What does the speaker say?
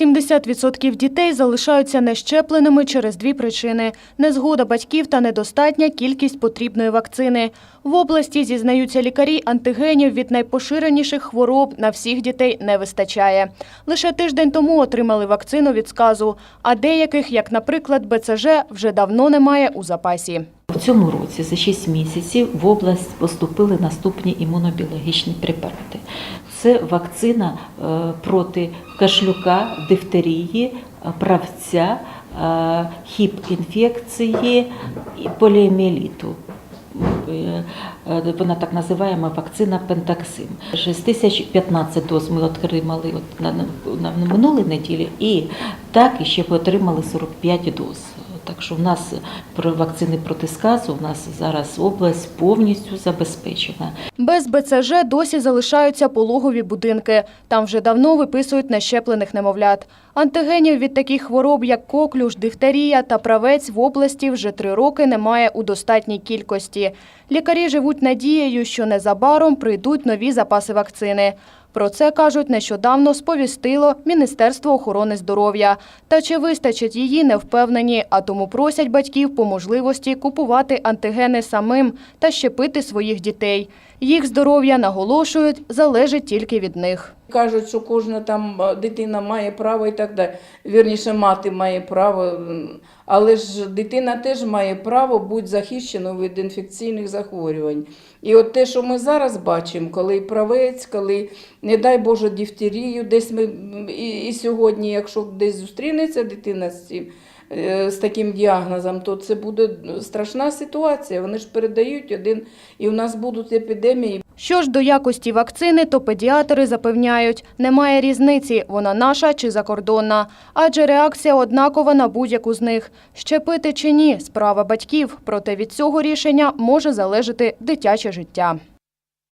70% дітей залишаються нещепленими через дві причини – незгода батьків та недостатня кількість потрібної вакцини. В області, зізнаються лікарі, антигенів від найпоширеніших хвороб на всіх дітей не вистачає. Лише тиждень тому отримали вакцину від сказу, а деяких, як, наприклад, БЦЖ, вже давно немає у запасі. Цьому році за 6 місяців в область поступили наступні імунобіологічні препарати. Це вакцина е, проти кашлюка, дифтерії, е, правця, е, хіп-інфекції і поліоміеліту. Е, Вона так називаємо вакцина Пентаксим. 6 тисяч 15 доз ми отримали от на, на, на минулій неділі, і так і ще отримали 45 доз. Так що в нас про вакцини проти сказу, у нас зараз область повністю забезпечена. Без БЦЖ досі залишаються пологові будинки. Там вже давно виписують нещеплених немовлят. Антигенів від таких хвороб, як коклюш, дифтерія та правець в області вже три роки немає у достатній кількості. Лікарі живуть надією, що незабаром прийдуть нові запаси вакцини. Про це, кажуть, нещодавно сповістило Міністерство охорони здоров'я. Та чи вистачить її, не впевнені, а тому просять батьків по можливості купувати антигени самим та щепити своїх дітей. Їх здоров'я, наголошують, залежить тільки від них. Кажуть, що кожна там е, дитина має право і так далі. Вірніше, мати має право, але ж дитина теж має право бути захищеною від інфекційних захворювань. І от те, що ми зараз бачимо, коли правець, коли, не дай Боже, дифтерію, десь ми і, і сьогодні, якщо десь зустрінеться дитина з цим. е, З таким діагнозом, то це буде страшна ситуація. Вони ж передають один, і в нас будуть епідемії. Що ж до якості вакцини, то педіатри запевняють, немає різниці, вона наша чи закордонна, адже реакція однакова на будь-яку з них. Щепити чи ні – справа батьків, проте від цього рішення може залежати дитяче життя.